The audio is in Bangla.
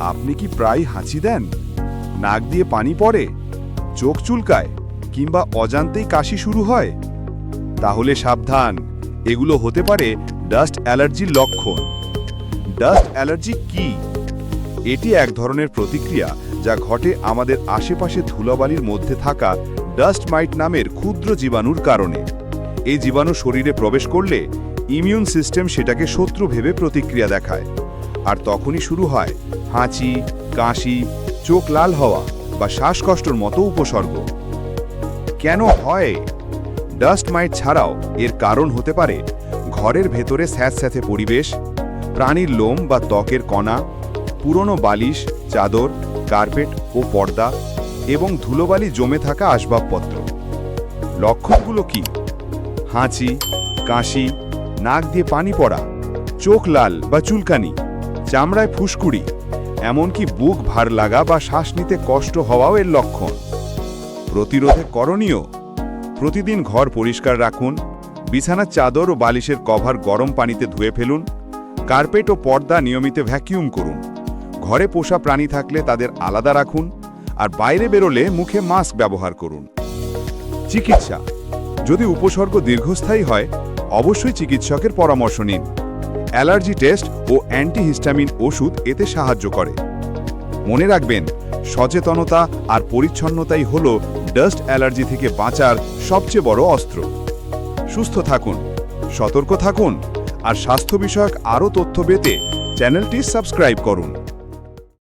আপনি কি প্রায় হাঁচি দেন? নাক দিয়ে পানি পড়ে? চোখ চুলকায়? কিংবা অজান্তেই কাশি শুরু হয়? তাহলে সাবধান। এগুলো হতে পারে ডাস্ট অ্যালার্জির লক্ষণ। ডাস্ট অ্যালার্জি কি? এটি এক ধরনের প্রতিক্রিয়া যা ঘটে আমাদের আশেপাশে ধুলাবালির মধ্যে থাকা ডাস্ট মাইট নামের ক্ষুদ্র জীবাণুর কারণে। এই জীবাণু শরীরে প্রবেশ করলে ইমিউন সিস্টেম সেটাকে শত্রু ভেবে প্রতিক্রিয়া দেখায়। আর তখনই শুরু হয় হাঁচি, কাশি, চোখ লাল হওয়া বা শ্বাসকষ্টর মতো উপসর্গ। কেন হয়? ডাস্ট মাইট ছাড়াও এর কারণ হতে পারে ঘরের ভেতরে স্যাঁতস্যাঁতে পরিবেশ, প্রাণীর লোম বা ত্বকের কণা, পুরনো বালিশ, চাদর, কার্পেট ও পর্দা এবং ধুলোবালি জমে থাকা আসবাবপত্র। লক্ষণগুলো কি? হাঁচি, কাশি, নাক দিয়ে পানি পড়া, চোখ লাল বা চুলকানি, চামড়ায় ফুসকুড়ি এমনকি বুক ভার লাগা বা শ্বাস নিতে কষ্ট হওয়াও এর লক্ষণ। প্রতিরোধে করণীয়, প্রতিদিন ঘর পরিষ্কার রাখুন, বিছানার চাদর ও বালিশের কভার গরম পানিতে ধুয়ে ফেলুন, কার্পেট ও পর্দা নিয়মিত ভ্যাকিউম করুন, ঘরে পোষা প্রাণী থাকলে তাদের আলাদা রাখুন, আর বাইরে বেরোলে মুখে মাস্ক ব্যবহার করুন। চিকিৎসা, যদি উপসর্গ দীর্ঘস্থায়ী হয়, অবশ্যই চিকিৎসকের পরামর্শ নিন। অ্যালার্জি টেস্ট ও অ্যান্টিহিস্টামিন ওষুধ এতে সাহায্য করে। মনে রাখবেন, সচেতনতা আর পরিচ্ছন্নতাই হল ডাস্ট অ্যালার্জি থেকে বাঁচার সবচেয়ে বড় অস্ত্র। সুস্থ থাকুন, সতর্ক থাকুন আর স্বাস্থ্য বিষয়ক আরও তথ্য পেতে চ্যানেলটি সাবস্ক্রাইব করুন।